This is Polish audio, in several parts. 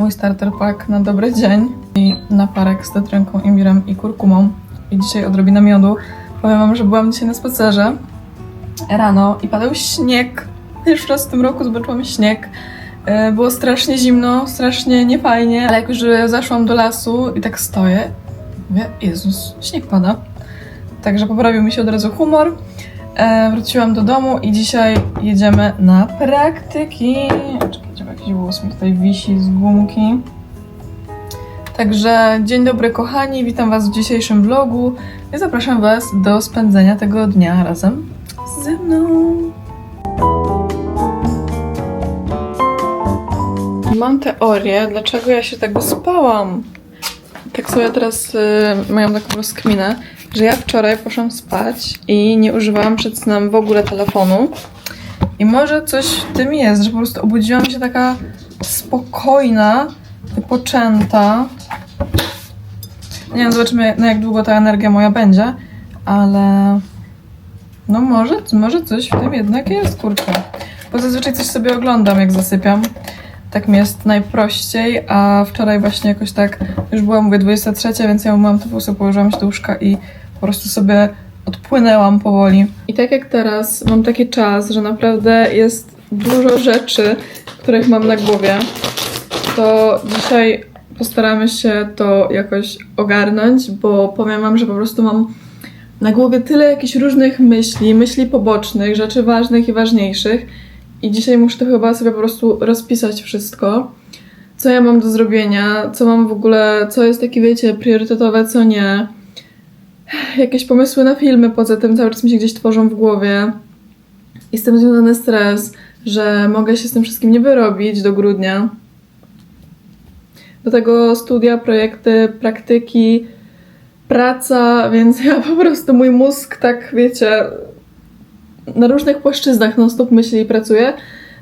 mój starter pack na dobry dzień i naparek z cytrynką, imbirem i kurkumą. I dzisiaj odrobina miodu. Powiem wam, że byłam dzisiaj na spacerze rano i padał śnieg. Pierwszy raz w tym roku zobaczyłam śnieg. E, Było strasznie zimno, strasznie niefajnie, ale jak już zaszłam do lasu i tak stoję, mówię, Jezus, śnieg pada. Także poprawił mi się od razu humor. E, wróciłam do domu i dzisiaj jedziemy na praktyki. Jakiś włos mi tutaj wisi z gumki. Także dzień dobry kochani, witam was w dzisiejszym vlogu i zapraszam was do spędzenia tego dnia razem ze mną. Mam teorię, dlaczego ja się tak wyspałam. Tak sobie teraz y, mają taką rozkminę, że ja wczoraj poszłam spać i nie używałam przed snem w ogóle telefonu. I może coś w tym jest, że po prostu obudziłam się taka spokojna, wypoczęta. Nie wiem, zobaczymy na jak długo ta energia moja będzie, ale no może, może coś w tym jednak jest, kurczę. Bo zazwyczaj coś sobie oglądam, jak zasypiam. Tak mi jest najprościej, a wczoraj właśnie jakoś tak, już była mówię 23, więc ja mam te włosy, położyłam się do łóżka i po prostu sobie odpłynęłam powoli. I tak jak teraz mam taki czas, że naprawdę jest dużo rzeczy, których mam na głowie, to dzisiaj postaramy się to jakoś ogarnąć, bo powiem wam, że po prostu mam na głowie tyle jakichś różnych myśli, myśli pobocznych, rzeczy ważnych i ważniejszych. I dzisiaj muszę to chyba sobie po prostu rozpisać wszystko, co ja mam do zrobienia, co mam w ogóle, co jest takie, wiecie, priorytetowe, co nie. Jakieś pomysły na filmy poza tym cały czas mi się gdzieś tworzą w głowie. I z tym związany stres, że mogę się z tym wszystkim nie wyrobić do grudnia. Do tego studia, projekty, praktyki, praca, więc ja po prostu mój mózg tak, wiecie, na różnych płaszczyznach non-stop myśli i pracuję.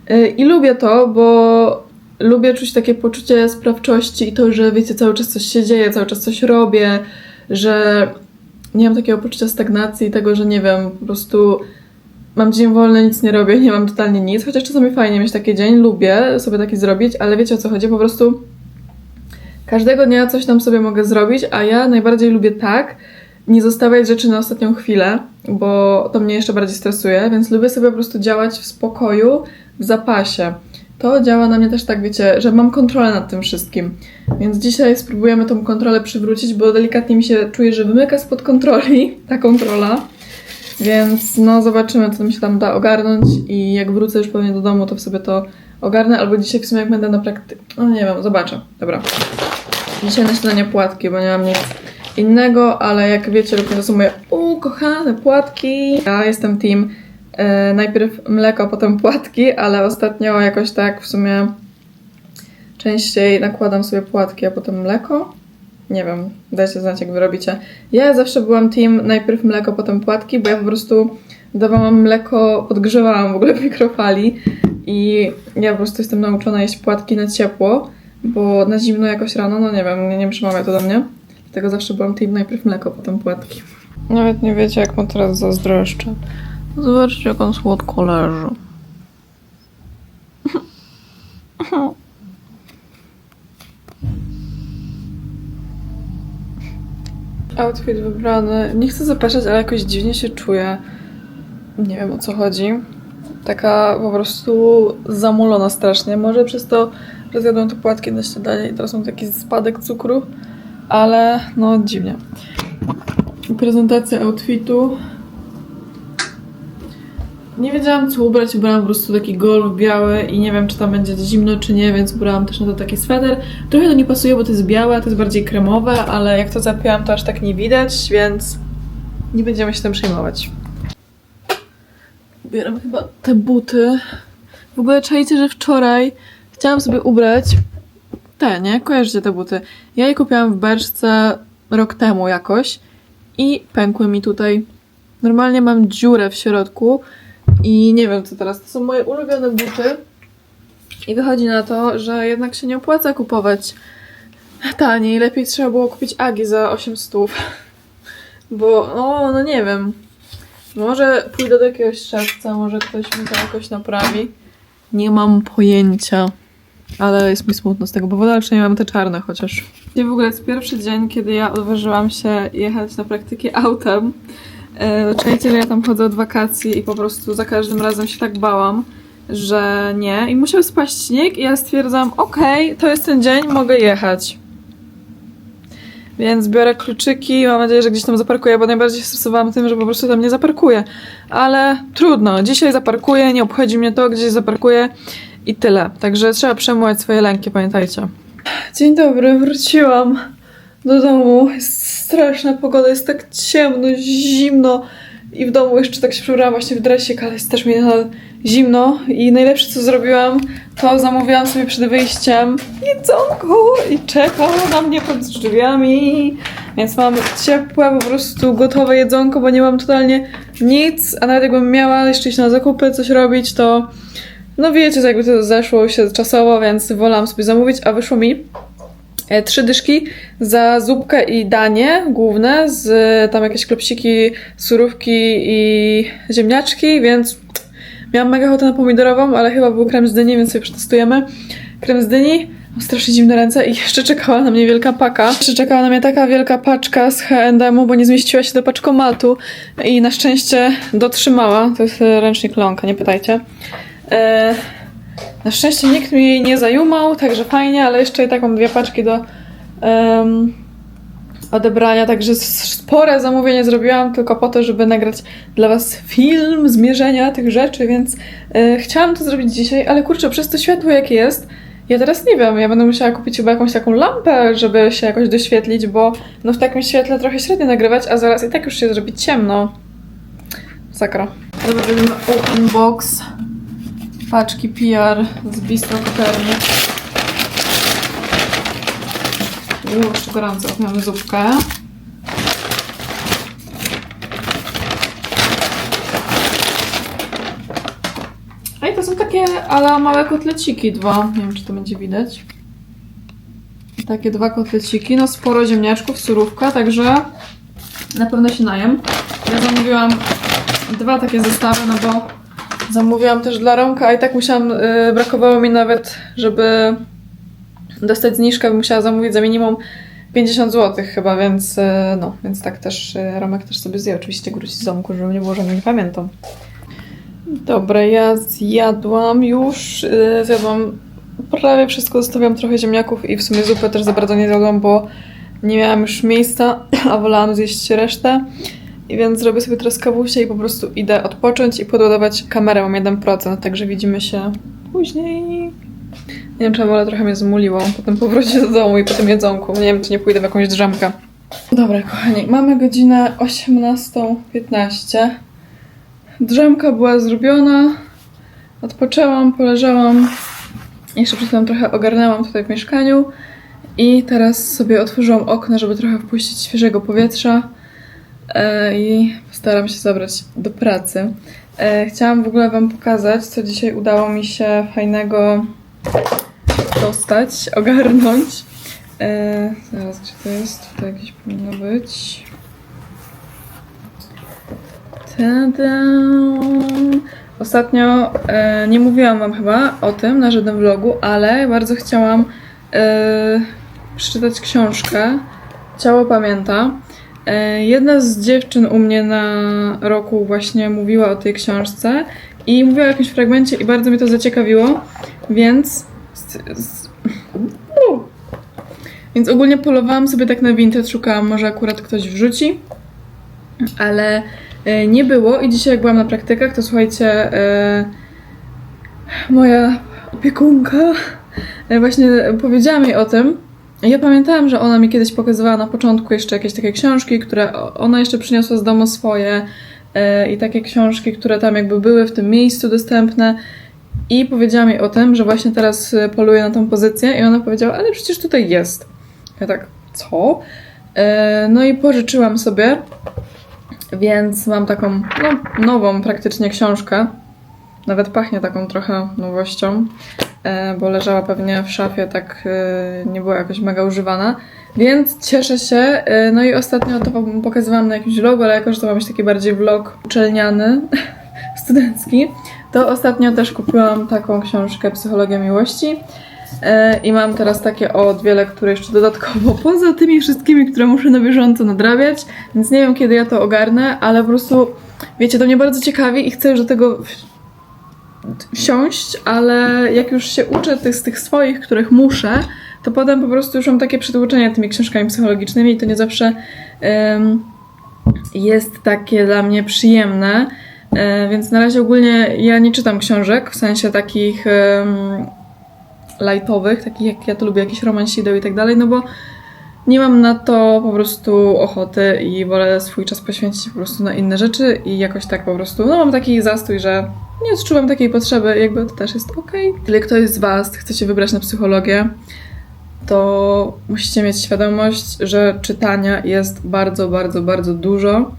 Yy, I lubię to, bo lubię czuć takie poczucie sprawczości i to, że wiecie, cały czas coś się dzieje, cały czas coś robię, że nie mam takiego poczucia stagnacji, tego, że nie wiem, po prostu mam dzień wolny, nic nie robię, nie mam totalnie nic, chociaż czasami fajnie mieć taki dzień, lubię sobie taki zrobić, ale wiecie o co chodzi, po prostu każdego dnia coś tam sobie mogę zrobić, a ja najbardziej lubię tak, nie zostawiać rzeczy na ostatnią chwilę, bo to mnie jeszcze bardziej stresuje, więc lubię sobie po prostu działać w spokoju, w zapasie. To działa na mnie też tak, wiecie, że mam kontrolę nad tym wszystkim. Więc dzisiaj spróbujemy tą kontrolę przywrócić, bo delikatnie mi się czuję, że wymyka spod kontroli ta kontrola. Więc no zobaczymy, co mi się tam da ogarnąć i jak wrócę już pewnie do domu, to sobie to ogarnę, albo dzisiaj w sumie jak będę na praktyce. No nie wiem, zobaczę. Dobra. Dzisiaj na śniadanie płatki, bo nie mam nic innego, ale jak wiecie, to są moje ukochane płatki. Ja jestem team najpierw mleko, potem płatki, ale ostatnio jakoś tak w sumie częściej nakładam sobie płatki, a potem mleko. Nie wiem, dajcie znać, jak wy robicie. Ja zawsze byłam team najpierw mleko, potem płatki, bo ja po prostu dawałam mleko, podgrzewałam w ogóle w mikrofali i ja po prostu jestem nauczona jeść płatki na ciepło, bo na zimno jakoś rano, no nie wiem, nie, nie przemawia to do mnie. Dlatego zawsze byłam team najpierw mleko, potem płatki. Nawet nie wiecie, jak mu teraz zazdroszczę. Zobaczcie, jak on słodko leży. Outfit wybrany. Nie chcę zapeszać, ale jakoś dziwnie się czuję. Nie wiem o co chodzi. Taka po prostu zamulona strasznie. Może przez to, że zjadłam te płatki na śniadanie i teraz mam taki spadek cukru, ale no dziwnie. Prezentacja outfitu. Nie wiedziałam co ubrać, ubrałam po prostu taki golf biały i nie wiem czy tam będzie zimno czy nie, więc ubrałam też na to taki sweter. Trochę to nie pasuje, bo to jest białe, a to jest bardziej kremowe, ale jak to zapiłam to aż tak nie widać, więc nie będziemy się tym przejmować. Ubieram chyba te buty. W ogóle czajcie, że wczoraj chciałam sobie ubrać te, nie? Kojarzycie te buty. Ja je kupiłam w beczce rok temu jakoś i pękły mi tutaj. Normalnie mam dziurę w środku i nie wiem co teraz. To są moje ulubione buty. I wychodzi na to, że jednak się nie opłaca kupować taniej. Lepiej trzeba było kupić Agi za 8 stów. Bo, no, no nie wiem. Może pójdę do jakiegoś szewca, może ktoś mi to jakoś naprawi. Nie mam pojęcia. Ale jest mi smutno z tego powodu, ale przynajmniej mam te czarne chociaż. I w ogóle jest pierwszy dzień, kiedy ja odważyłam się jechać na praktyki autem. E, że ja tam chodzę od wakacji i po prostu za każdym razem się tak bałam, że nie. I musiał spaść śnieg i ja stwierdzam, okej, to jest ten dzień, mogę jechać. Więc biorę kluczyki, mam nadzieję, że gdzieś tam zaparkuję, bo najbardziej się stresowałam tym, że po prostu tam nie zaparkuję. Ale trudno, dzisiaj zaparkuję, nie obchodzi mnie to, gdzieś zaparkuję i tyle. Także trzeba przełamać swoje lęki, pamiętajcie. Dzień dobry, wróciłam do domu. Jest straszna pogoda, jest tak ciemno, zimno. I w domu jeszcze tak się przebrałam właśnie w dresik, ale jest też mi nadal zimno. I najlepsze co zrobiłam, to zamówiłam sobie przed wyjściem jedzonko i czekało na mnie pod drzwiami. Więc mam ciepłe, po prostu gotowe jedzonko, bo nie mam totalnie nic. A nawet jakbym miała jeszcze iść na zakupy, coś robić, to no wiecie, jakby to zeszło się czasowo, więc wolałam sobie zamówić, a wyszło mi trzy dyszki za zupkę i danie główne, z tam jakieś klopsiki, surówki i ziemniaczki, więc miałam mega ochotę na pomidorową, ale chyba był krem z dyni, więc sobie przetestujemy. Krem z dyni, mam strasznie zimne ręce i jeszcze czekała na mnie wielka paka. Jeszcze czekała na mnie taka wielka paczka z H&M-u, bo nie zmieściła się do paczkomatu i na szczęście dotrzymała. To jest e, ręcznik Lonka, nie pytajcie. Na szczęście nikt mi jej nie zajumał, także fajnie, ale jeszcze i tak mam dwie paczki do em, odebrania, także spore zamówienie zrobiłam tylko po to, żeby nagrać dla Was film zmierzenia tych rzeczy, więc e, chciałam to zrobić dzisiaj, ale kurczę, przez to światło jakie jest, ja teraz nie wiem, ja będę musiała kupić chyba jakąś taką lampę, żeby się jakoś doświetlić, bo no w takim świetle trochę średnio nagrywać, a zaraz i tak już się zrobi ciemno. Sakra. Dobra, robimy unbox paczki PR z Bistro Kopernik. Uuu, gorąco. Mamy zupkę. I to są takie ala małe kotleciki dwa. Nie wiem, czy to będzie widać. Takie dwa kotleciki. No sporo ziemniaczków, surówka, także na pewno się najem. Ja zamówiłam dwa takie zestawy, no bo Zamówiłam też dla Romka, a i tak musiałam, y, brakowało mi nawet, żeby dostać zniżkę, musiała zamówić za minimum 50 zł chyba, więc y, no, więc tak też y, Romek też sobie zje oczywiście gruć z domku, żeby nie było, że nie pamiętam. Dobra, ja zjadłam już, y, zjadłam prawie wszystko, zostawiam trochę ziemniaków i w sumie zupę też za bardzo nie zjadłam, bo nie miałam już miejsca, a wolałam zjeść resztę. Więc zrobię sobie teraz kawusie i po prostu idę odpocząć i podładować kamerę. Mam 1%, także widzimy się później. Nie wiem, czemu, ale trochę mnie zmuliło. Potem powrócić do domu i po tym jedzonku. Nie wiem, czy nie pójdę w jakąś drzemkę. Dobra, kochani, mamy godzinę 18.15. Drzemka była zrobiona. Odpoczęłam, poleżałam. Jeszcze przed chwilą trochę ogarnęłam tutaj w mieszkaniu. I teraz sobie otworzyłam okno, żeby trochę wpuścić świeżego powietrza. E, i postaram się zabrać do pracy. E, Chciałam w ogóle Wam pokazać, co dzisiaj udało mi się fajnego dostać, ogarnąć. E, Zaraz, gdzie to jest? Tutaj jakieś powinno być. Tada! Ostatnio nie mówiłam Wam chyba o tym na żadnym vlogu, ale bardzo chciałam przeczytać książkę Ciało pamięta. E, Jedna z dziewczyn u mnie na roku właśnie mówiła o tej książce i mówiła o jakimś fragmencie i bardzo mnie to zaciekawiło, więc więc ogólnie polowałam sobie tak na vintage, szukałam może akurat ktoś wrzuci, ale e, nie było i dzisiaj jak byłam na praktykach, to słuchajcie, e, moja opiekunka właśnie powiedziała mi o tym, ja pamiętałam, że ona mi kiedyś pokazywała na początku jeszcze jakieś takie książki, które ona jeszcze przyniosła z domu swoje e, i takie książki, które tam jakby były w tym miejscu dostępne. I powiedziała mi o tym, że właśnie teraz e, poluję na tą pozycję i ona powiedziała, ale przecież tutaj jest. Ja tak, co? E, no i pożyczyłam sobie, więc mam taką no, nową praktycznie książkę. Nawet pachnie taką trochę nowością e, bo leżała pewnie w szafie, tak e, nie była jakoś mega używana. Więc cieszę się. e, No i ostatnio to pokazywałam na jakimś vlogu, ale jako, że to ma być taki bardziej vlog uczelniany, studencki, to ostatnio też kupiłam taką książkę Psychologia Miłości. I mam teraz takie o dwie lektury jeszcze dodatkowo, poza tymi wszystkimi, które muszę na bieżąco nadrabiać, więc nie wiem kiedy ja to ogarnę, ale po prostu, wiecie, to mnie bardzo ciekawi i chcę już do tego wsiąść, ale jak już się uczę tych, z tych swoich, których muszę, to potem po prostu już mam takie przytłoczenie tymi książkami psychologicznymi i to nie zawsze em, jest takie dla mnie przyjemne. E, więc na razie ogólnie ja nie czytam książek, w sensie takich em, lightowych, takich jak ja to lubię, jakiś romansideł i tak dalej, no bo nie mam na to po prostu ochoty i wolę swój czas poświęcić po prostu na inne rzeczy i jakoś tak po prostu, no mam taki zastój, że nie odczuwam takiej potrzeby, jakby to też jest okej. Jeżeli ktoś z Was chce się wybrać na psychologię, to musicie mieć świadomość, że czytania jest bardzo, bardzo, bardzo dużo.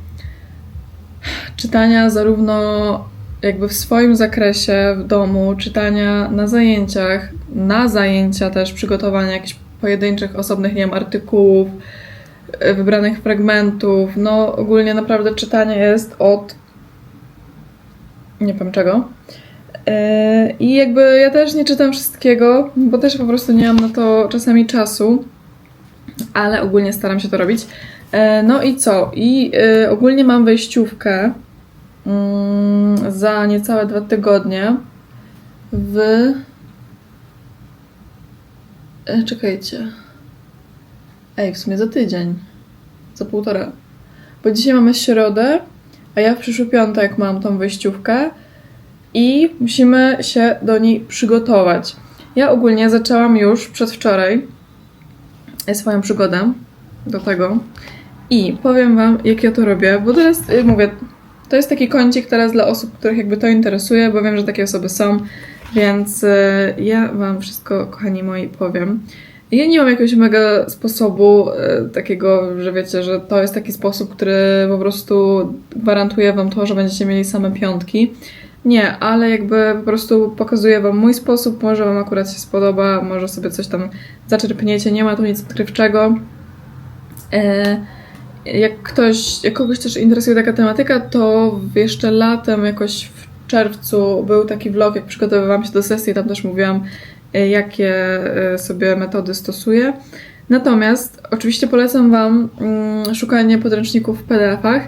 Czytania zarówno jakby w swoim zakresie w domu, czytania na zajęciach, na zajęcia też, przygotowania jakichś pojedynczych, osobnych, nie wiem, artykułów, y, wybranych fragmentów. No ogólnie naprawdę czytanie jest od nie wiem czego. Yy, I jakby ja też nie czytam wszystkiego, bo też po prostu nie mam na to czasami czasu, ale ogólnie staram się to robić. Yy, No i co? I ogólnie mam wejściówkę mm, za niecałe dwa tygodnie w. E, Czekajcie. Ej, w sumie za tydzień. Za półtora. Bo dzisiaj mamy środę, a ja w przyszły piątek mam tą wejściówkę i musimy się do niej przygotować. Ja ogólnie zaczęłam już przedwczoraj swoją przygodę do tego i powiem Wam, jak ja to robię, bo teraz y, mówię, to jest taki kącik teraz dla osób, których jakby to interesuje, bo wiem, że takie osoby są, więc y, ja Wam wszystko, kochani moi, powiem. Ja nie mam jakiegoś mega sposobu y, takiego, że wiecie, że to jest taki sposób, który po prostu gwarantuje Wam to, że będziecie mieli same piątki. Nie, ale jakby po prostu pokazuję Wam mój sposób, może Wam akurat się spodoba, może sobie coś tam zaczerpniecie, nie ma tu nic odkrywczego. E, jak ktoś, jak kogoś też interesuje taka tematyka, to jeszcze latem, jakoś w czerwcu był taki vlog, jak przygotowywałam się do sesji, tam też mówiłam, e, jakie e, sobie metody stosuję. Natomiast oczywiście polecam Wam mm, szukanie podręczników w PDF-ach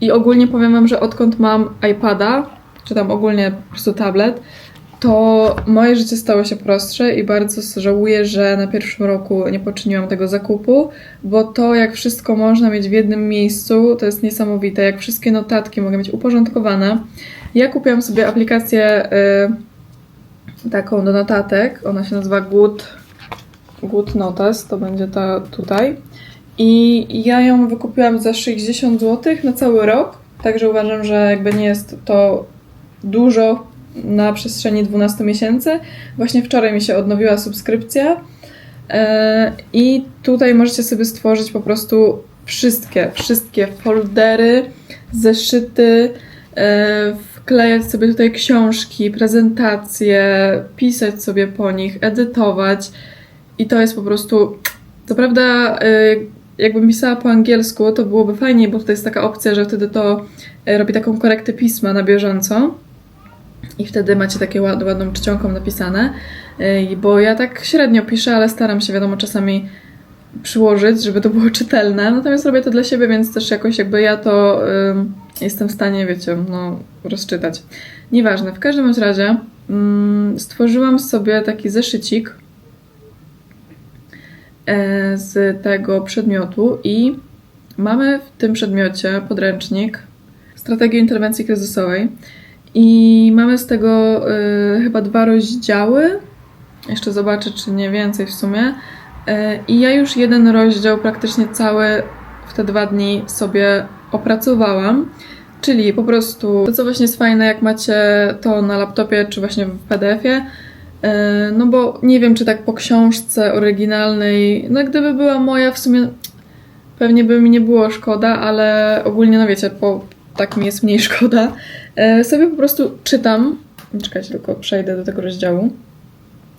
i ogólnie powiem Wam, że odkąd mam iPada, czy tam ogólnie po prostu tablet, to moje życie stało się prostsze i bardzo żałuję, że na pierwszym roku nie poczyniłam tego zakupu, bo to jak wszystko można mieć w jednym miejscu, to jest niesamowite. Jak wszystkie notatki mogę mieć uporządkowane. Ja kupiłam sobie aplikację y, taką do notatek, ona się nazywa Good, Good Notes, to będzie ta tutaj. I ja ją wykupiłam za 60 zł na cały rok, także uważam, że jakby nie jest to dużo na przestrzeni 12 miesięcy. Właśnie wczoraj mi się odnowiła subskrypcja e, i tutaj możecie sobie stworzyć po prostu wszystkie, wszystkie foldery, zeszyty, e, wklejać sobie tutaj książki, prezentacje, pisać sobie po nich, edytować i to jest po prostu, co prawda e, jakbym pisała po angielsku, to byłoby fajniej, bo tutaj jest taka opcja, że wtedy to robi taką korektę pisma na bieżąco. I wtedy macie takie ład, ładną czcionką napisane. Yy, Bo ja tak średnio piszę, ale staram się, wiadomo, czasami przyłożyć, żeby to było czytelne. Natomiast robię to dla siebie, więc też jakoś jakby ja to ym, jestem w stanie, wiecie, no, rozczytać. Nieważne, w każdym razie ym, stworzyłam sobie taki zeszycik e, z tego przedmiotu i mamy w tym przedmiocie podręcznik Strategii interwencji kryzysowej. I mamy z tego y, chyba dwa rozdziały. Jeszcze zobaczę, czy nie więcej w sumie. Y, I ja już jeden rozdział praktycznie cały w te dwa dni sobie opracowałam. Czyli po prostu to, co właśnie jest fajne, jak macie to na laptopie, czy właśnie w PDF-ie. y, No bo nie wiem, czy tak po książce oryginalnej, no gdyby była moja, w sumie pewnie by mi nie było szkoda, ale ogólnie, no wiecie, po tak mi jest mniej szkoda. E, sobie po prostu czytam. Czekajcie, tylko przejdę do tego rozdziału.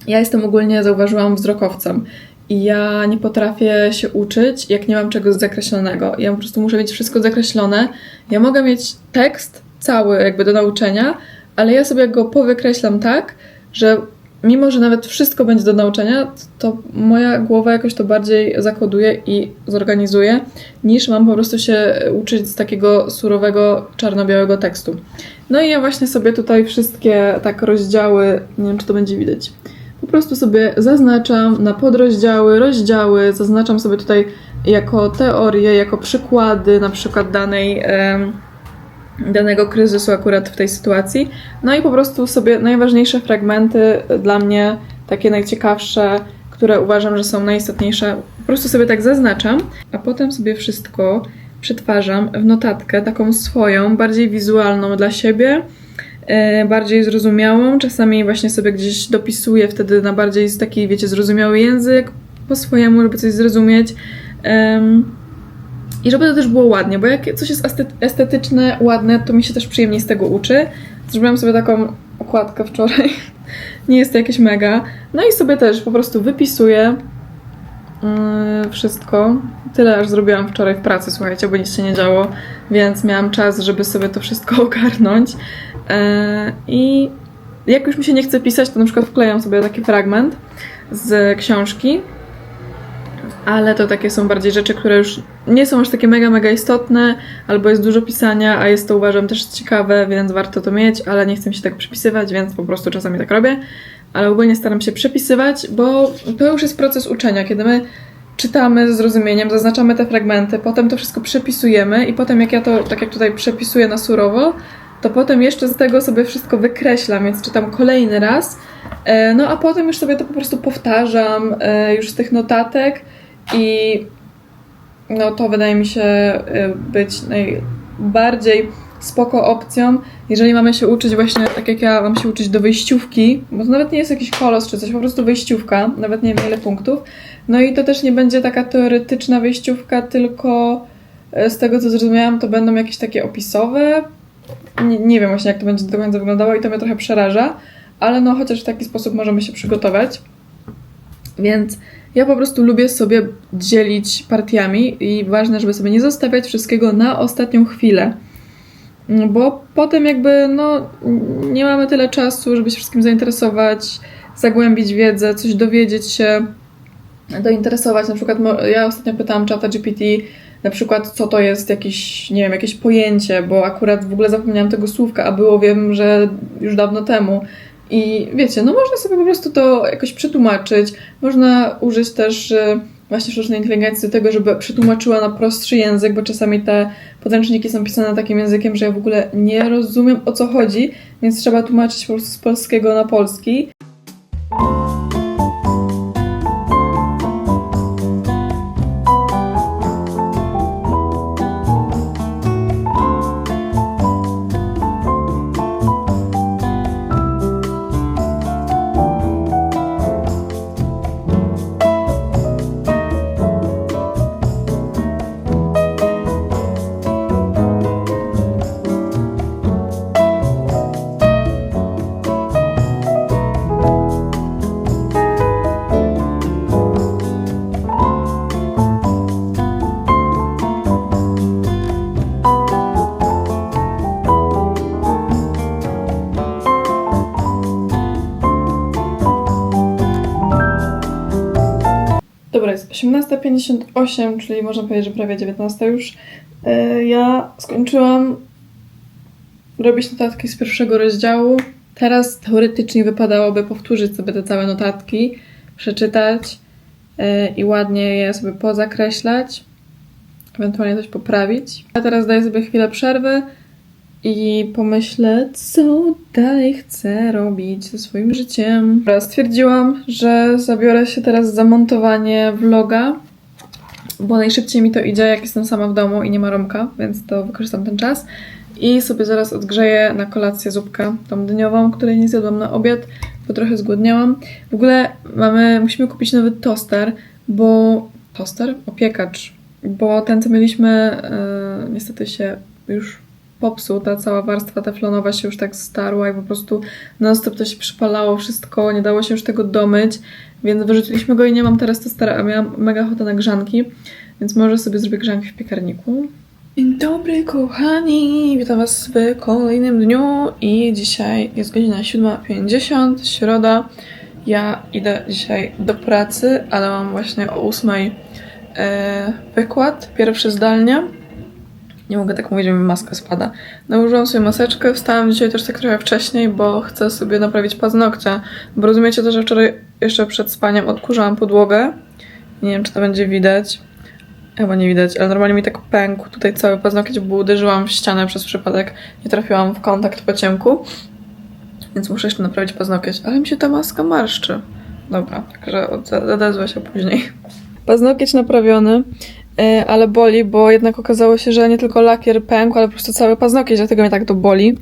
Ja jestem ogólnie, zauważyłam, wzrokowcem. I ja nie potrafię się uczyć, jak nie mam czegoś zakreślonego. Ja po prostu muszę mieć wszystko zakreślone. Ja mogę mieć tekst cały jakby do nauczenia, ale ja sobie go powykreślam tak, że mimo, że nawet wszystko będzie do nauczenia, to moja głowa jakoś to bardziej zakoduje i zorganizuje, niż mam po prostu się uczyć z takiego surowego, czarno-białego tekstu. No i ja właśnie sobie tutaj wszystkie tak rozdziały, nie wiem czy to będzie widać, po prostu sobie zaznaczam na podrozdziały, rozdziały, zaznaczam sobie tutaj jako teorie, jako przykłady na przykład danej, em, danego kryzysu akurat w tej sytuacji. No i po prostu sobie najważniejsze fragmenty dla mnie, takie najciekawsze, które uważam, że są najistotniejsze, po prostu sobie tak zaznaczam, a potem sobie wszystko przetwarzam w notatkę taką swoją, bardziej wizualną dla siebie, e, bardziej zrozumiałą. Czasami właśnie sobie gdzieś dopisuję wtedy na bardziej taki, wiecie, zrozumiały język po swojemu, żeby coś zrozumieć. Em, I żeby to też było ładnie, bo jak coś jest estet- estetyczne, ładne, to mi się też przyjemniej z tego uczy. Zrobiłam sobie taką okładkę wczoraj. Nie jest to jakieś mega. No i sobie też po prostu wypisuję yy, wszystko. Tyle aż zrobiłam wczoraj w pracy, słuchajcie, bo nic się nie działo, więc miałam czas, żeby sobie to wszystko ogarnąć. Yy, I jak już mi się nie chce pisać, to na przykład wklejam sobie taki fragment z książki, ale to takie są bardziej rzeczy, które już nie są aż takie mega, mega istotne, albo jest dużo pisania, a jest to uważam też ciekawe, więc warto to mieć, ale nie chcę się tak przepisywać, więc po prostu czasami tak robię. Ale ogólnie staram się przepisywać, bo to już jest proces uczenia, kiedy my czytamy ze zrozumieniem, zaznaczamy te fragmenty, potem to wszystko przepisujemy i potem jak ja to, tak jak tutaj przepisuję na surowo, to potem jeszcze z tego sobie wszystko wykreślam, więc czytam kolejny raz. E, No a potem już sobie to po prostu powtarzam e, już z tych notatek i no to wydaje mi się y, być najbardziej spoko opcją, jeżeli mamy się uczyć właśnie, tak jak ja mam się uczyć do wyjściówki, bo to nawet nie jest jakiś kolos czy coś, po prostu wyjściówka, nawet nie wiem ile punktów. No i to też nie będzie taka teoretyczna wyjściówka, tylko y, z tego co zrozumiałam, to będą jakieś takie opisowe. Nie, nie wiem właśnie jak to będzie do końca wyglądało i to mnie trochę przeraża, ale no chociaż w taki sposób możemy się przygotować. Więc ja po prostu lubię sobie dzielić partiami i ważne, żeby sobie nie zostawiać wszystkiego na ostatnią chwilę. Bo potem jakby no nie mamy tyle czasu, żeby się wszystkim zainteresować, zagłębić wiedzę, coś dowiedzieć się, dointeresować. Na przykład ja ostatnio pytałam czata GPT na przykład co to jest jakieś, nie wiem, jakieś pojęcie, bo akurat w ogóle zapomniałam tego słówka, a było wiem, że już dawno temu. I wiecie, no można sobie po prostu to jakoś przetłumaczyć. Można użyć też właśnie sztucznej inteligencji do tego, żeby przetłumaczyła na prostszy język, bo czasami te podręczniki są pisane takim językiem, że ja w ogóle nie rozumiem o co chodzi, więc trzeba tłumaczyć po prostu z polskiego na polski. 18.58, czyli można powiedzieć, że prawie 19 już. E, Ja skończyłam robić notatki z pierwszego rozdziału. Teraz teoretycznie wypadałoby powtórzyć sobie te całe notatki, przeczytać e, i ładnie je sobie pozakreślać, ewentualnie coś poprawić. A teraz daję sobie chwilę przerwy i pomyślę, co dalej chcę robić ze swoim życiem. Stwierdziłam, że zabiorę się teraz za montowanie vloga, bo najszybciej mi to idzie, jak jestem sama w domu i nie ma Romka, więc to wykorzystam ten czas. I sobie zaraz odgrzeję na kolację zupkę, tą dniową, której nie zjadłam na obiad, bo trochę zgłodniałam. W ogóle mamy, musimy kupić nowy toster, bo... Toster? Opiekacz. Bo ten, co mieliśmy, yy, niestety się już popsuł, ta cała warstwa teflonowa się już tak starła i po prostu non stop to się przypalało wszystko, nie dało się już tego domyć, więc wyrzuciliśmy go i nie mam teraz testera, a miałam mega ochotę na grzanki, więc może sobie zrobię grzanki w piekarniku. Dzień dobry kochani, witam was w kolejnym dniu i dzisiaj jest godzina 7.50, środa Ja idę dzisiaj do pracy, ale mam właśnie o 8 e, wykład, pierwsze zdalnie. Nie mogę tak mówić, że mi maska spada. Nałożyłam sobie maseczkę, wstałam dzisiaj też tak trochę wcześniej, bo chcę sobie naprawić paznokcie. Bo rozumiecie to, że wczoraj jeszcze przed spaniem odkurzałam podłogę. Nie wiem, czy to będzie widać. Chyba nie widać, ale normalnie mi tak pękł tutaj cały paznokieć, bo uderzyłam w ścianę przez przypadek. Nie trafiłam w kontakt po ciemku. Więc muszę jeszcze naprawić paznokieć. Ale mi się ta maska marszczy. Dobra, także od- odezwę się później. Paznokieć naprawiony, ale boli, bo jednak okazało się, że nie tylko lakier pękł, ale po prostu cały paznokieć, dlatego mnie tak to boli.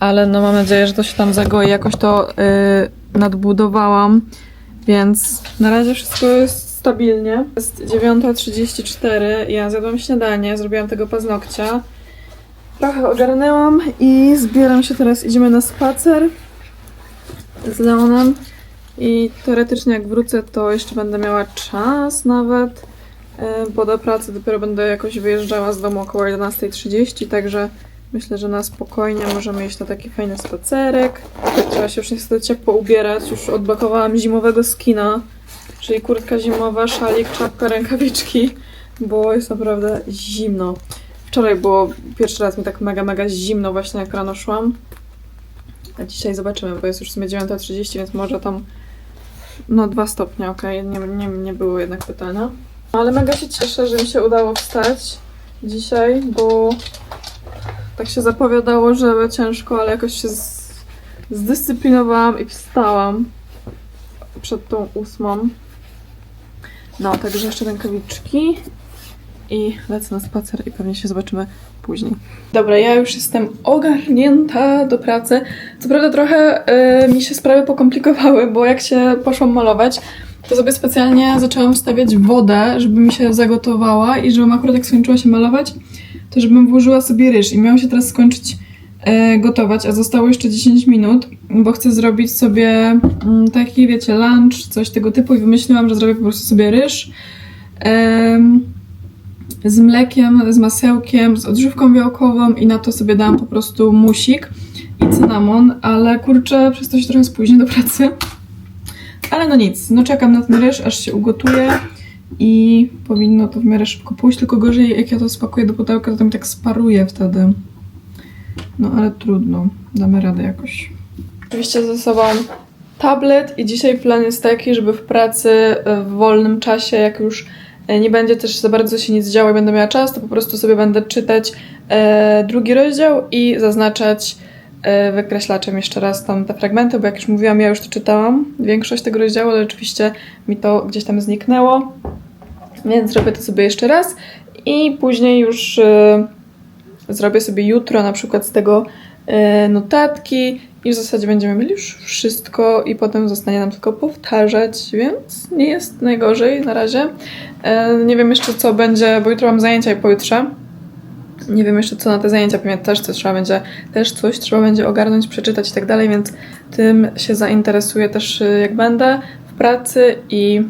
Ale no mam nadzieję, że to się tam zagoi. Jakoś to e, nadbudowałam, więc na razie wszystko jest stabilnie. Jest 9.34, ja zjadłam śniadanie, zrobiłam tego paznokcia. Trochę ogarnęłam i zbieram się teraz, idziemy na spacer z Leonem. I teoretycznie jak wrócę, to jeszcze będę miała czas nawet, e, bo do pracy dopiero będę jakoś wyjeżdżała z domu około 11.30, także myślę, że na spokojnie możemy iść na taki fajny spacerek. Trzeba się już niestety ciepło ubierać, już odblokowałam zimowego skina, czyli kurtka zimowa, szalik, czapka, rękawiczki, bo jest naprawdę zimno. Wczoraj było pierwszy raz mi tak mega, mega zimno właśnie jak rano szłam. A dzisiaj zobaczymy, bo jest już w sumie 9.30, więc może tam no dwa stopnie, okej, nie, nie, nie było jednak pytania. Ale mega się cieszę, że mi się udało wstać dzisiaj, bo tak się zapowiadało, że ciężko, ale jakoś się zdyscyplinowałam i wstałam przed tą ósmą. No, także jeszcze rękawiczki i lecę na spacer i pewnie się zobaczymy później. Dobra, ja już jestem ogarnięta do pracy. Co prawda trochę y, mi się sprawy pokomplikowały, bo jak się poszłam malować, to sobie specjalnie zaczęłam wstawiać wodę, żeby mi się zagotowała i żebym akurat jak skończyła się malować, to żebym włożyła sobie ryż i miał się teraz skończyć e, gotować, a zostało jeszcze 10 minut, bo chcę zrobić sobie mm, taki, wiecie, lunch, coś tego typu i wymyśliłam, że zrobię po prostu sobie ryż. Z mlekiem, z masełkiem, z odżywką białkową i na to sobie dałam po prostu musik i cynamon, ale kurczę, przez to się trochę spóźnię do pracy. Ale no nic, no czekam na ten ryż, aż się ugotuje i powinno to w miarę szybko pójść, tylko gorzej jak ja to spakuję do pudełka, to tam tak sparuje wtedy. No ale trudno, damy radę jakoś. Oczywiście ze sobą tablet i dzisiaj plan jest taki, żeby w pracy e, w wolnym czasie, jak już e, nie będzie też za bardzo się nic działo i będę miała czas, to po prostu sobie będę czytać e, drugi rozdział i zaznaczać wykreślaczem jeszcze raz tam te fragmenty, bo jak już mówiłam, ja już to czytałam, większość tego rozdziału, ale oczywiście mi to gdzieś tam zniknęło, więc zrobię to sobie jeszcze raz i później już e, zrobię sobie jutro na przykład z tego e, notatki i w zasadzie będziemy mieli już wszystko i potem zostanie nam tylko powtarzać, więc nie jest najgorzej na razie. Nie wiem jeszcze co będzie, bo jutro mam zajęcia i pojutrze. Nie wiem jeszcze co na te zajęcia, pewnie też coś trzeba będzie, też coś trzeba będzie ogarnąć, przeczytać i tak dalej, więc tym się zainteresuję też y, jak będę w pracy i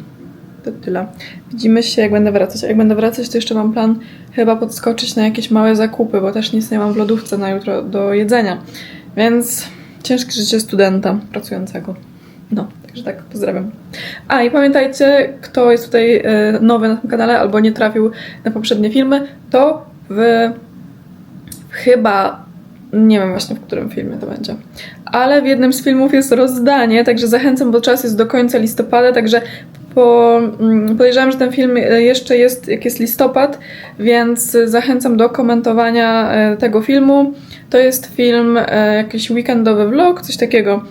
to tyle. Widzimy się jak będę wracać. A jak będę wracać, to jeszcze mam plan chyba podskoczyć na jakieś małe zakupy, bo też nic nie mam w lodówce na jutro do jedzenia. Więc ciężkie życie studenta pracującego. No, także tak, pozdrawiam. A i pamiętajcie, kto jest tutaj e, nowy na tym kanale albo nie trafił na poprzednie filmy, to w chyba nie wiem właśnie w którym filmie to będzie. Ale w jednym z filmów jest rozdanie, także zachęcam, bo czas jest do końca listopada, także po, mm, podejrzewam, że ten film jeszcze jest, jak jest listopad, więc zachęcam do komentowania e, tego filmu. To jest film, e, jakiś weekendowy vlog, coś takiego.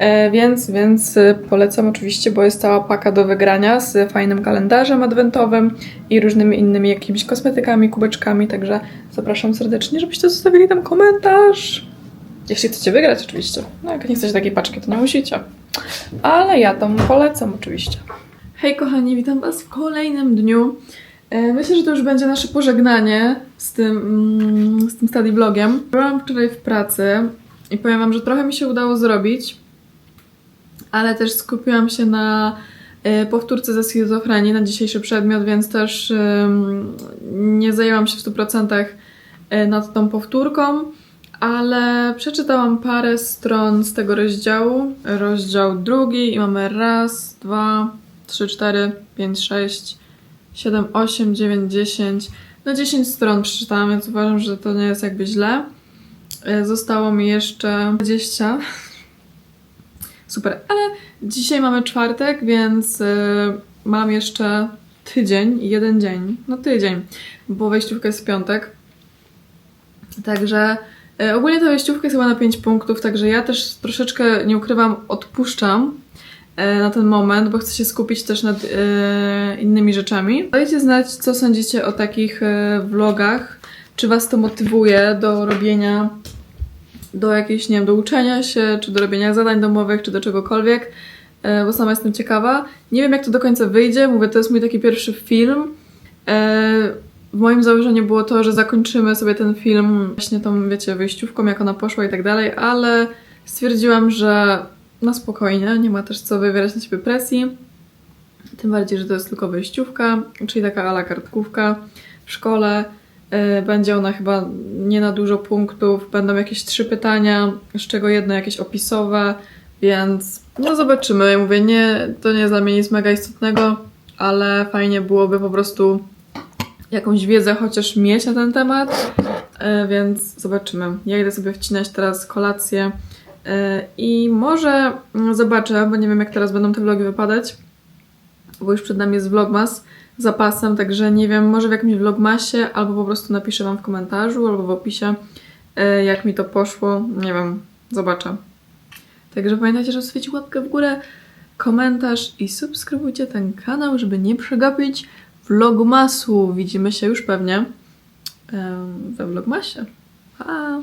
E, Więc, więc e, polecam oczywiście, bo jest cała paka do wygrania z fajnym kalendarzem adwentowym i różnymi innymi jakimiś kosmetykami, kubeczkami, także zapraszam serdecznie, żebyście zostawili tam komentarz. Jeśli chcecie wygrać oczywiście. No jak nie chcecie takiej paczki, to nie musicie. Ale ja tam polecam oczywiście. Hej kochani, witam was w kolejnym dniu. E, Myślę, że to już będzie nasze pożegnanie z tym, mm, z tym study vlogiem. Byłam wczoraj w pracy i powiem wam, że trochę mi się udało zrobić, ale też skupiłam się na e, powtórce ze schizofrenii, na dzisiejszy przedmiot, więc też nie zajęłam się w 100% e, nad tą powtórką, ale przeczytałam parę stron z tego rozdziału. Rozdział drugi i mamy raz, dwa, trzy, cztery, pięć, sześć, siedem, osiem, dziewięć, dziesięć. No 10 stron przeczytałam, więc uważam, że to nie jest jakby źle. E, Zostało mi jeszcze 20. Super, ale dzisiaj mamy czwartek, więc y, mam jeszcze tydzień i jeden dzień. No tydzień, bo wejściówka jest w piątek. Także y, ogólnie ta wejściówka jest chyba na 5 punktów, także ja też troszeczkę, nie ukrywam, odpuszczam y, na ten moment, bo chcę się skupić też nad y, innymi rzeczami. Dajcie znać, co sądzicie o takich y, vlogach. Czy Was to motywuje do robienia do jakiejś, nie wiem, do uczenia się, czy do robienia zadań domowych, czy do czegokolwiek, e, bo sama jestem ciekawa. Nie wiem, jak to do końca wyjdzie. Mówię, to jest mój taki pierwszy film. E, W moim założeniu było to, że zakończymy sobie ten film właśnie tą, wiecie, wyjściówką, jak ona poszła i tak dalej, ale stwierdziłam, że na spokojnie, nie ma też co wywierać na siebie presji. Tym bardziej, że to jest tylko wyjściówka, czyli taka ala kartkówka w szkole. E, Będzie ona chyba nie na dużo punktów, będą jakieś trzy pytania, z czego jedno jakieś opisowe, więc no zobaczymy. Mówię, nie, to nie jest dla mnie nic mega istotnego, ale fajnie byłoby po prostu jakąś wiedzę chociaż mieć na ten temat, e, więc zobaczymy. Ja idę sobie wcinać teraz kolację e, i może mm, zobaczę, bo nie wiem jak teraz będą te vlogi wypadać, bo już przed nami jest vlogmas zapasem, także nie wiem, może w jakimś vlogmasie, albo po prostu napiszę Wam w komentarzu, albo w opisie, e, jak mi to poszło. Nie wiem, zobaczę. Także pamiętajcie, żeby świecić łapkę w górę, komentarz i subskrybujcie ten kanał, żeby nie przegapić vlogmasu. Widzimy się już pewnie we vlogmasie. Pa!